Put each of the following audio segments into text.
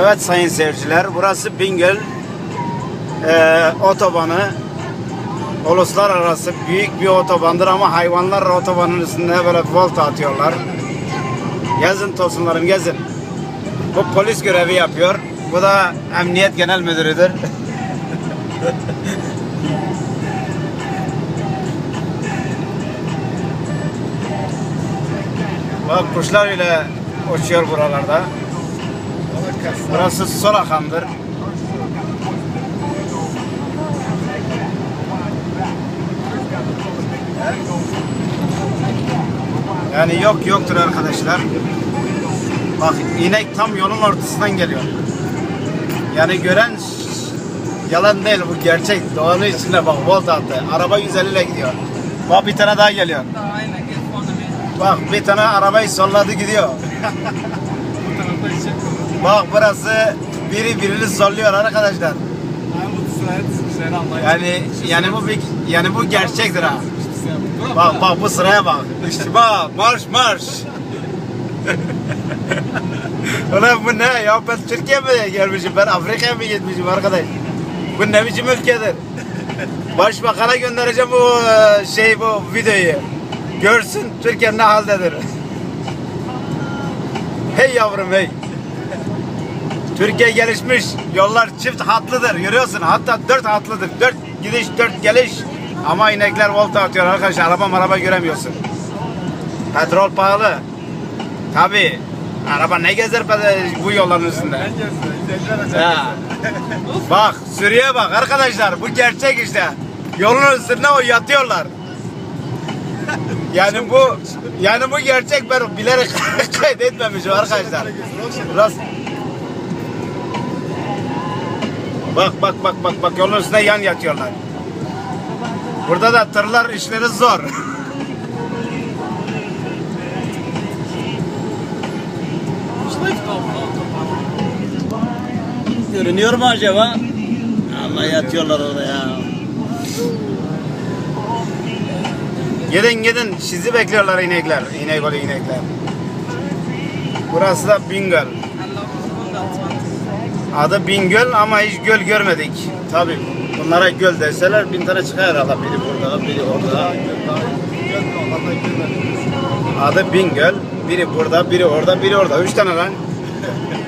Evet sayın seyirciler, burası Bingöl eee, otobanı. Uluslararası büyük bir otobandır ama hayvanlar otobanın üstünde böyle volta atıyorlar. Gezin tosunlarım gezin. Bu polis görevi yapıyor. Bu da Emniyet Genel Müdürüdür. Bak kuşlar ile uçuyor buralarda. Burası Solakam'dır. Yani yok yoktur arkadaşlar. Bak inek tam yolun ortasından geliyor. Yani gören yalan değil bu gerçek. Doğanın içinde bak volt attı. Araba 150 ile gidiyor. Bak bir tane daha geliyor. Bak bir tane arabayı solladı gidiyor. Bak burası biri birini solluyor arkadaşlar. Yani yani bu bir, yani bu gerçektir ha. Bak Bak bak bu sıraya bak. İşte bak marş marş. Ulan bu ne ya ben Türkiye mi gelmişim ben Afrika'ya mı gitmişim arkadaş? Bu ne biçim ülkedir? Başbakan'a göndereceğim bu e, şey bu videoyu. Görsün Türkiye ne haldedir. Hey yavrum hey. Türkiye gelişmiş. Yollar çift hatlıdır. Görüyorsun. Hatta dört hatlıdır. Dört gidiş, dört geliş. Ama inekler volta atıyor arkadaşlar. Araba araba göremiyorsun. Petrol pahalı. Tabi. Araba ne gezer bu yolların üstünde? Ya. Bak sürüye bak arkadaşlar. Bu gerçek işte. Yolun üstünde o yatıyorlar. Yani bu yani bu gerçek ben bilerek kaydetmemişim arkadaşlar. Rast Bak bak bak bak bak yolun üstünde yan yatıyorlar. Burada da tırlar işleri zor. Görünüyor mu acaba? Allah yatıyorlar orada ya. Gidin gidin sizi bekliyorlar inekler. İnek oluyor inekler. Burası da Bingöl. Adı Bingöl ama hiç göl görmedik. Tabi bunlara göl deseler bin tane çıkar herhalde. Biri burada, biri orada. Adı Bingöl. Biri burada, biri orada, biri orada. Üç tane lan.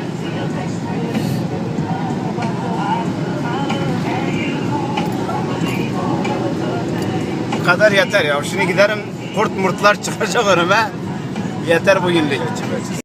kadar yeter ya. Şimdi giderim kurt murtlar çıkacak önüme. Yeter bugünlük.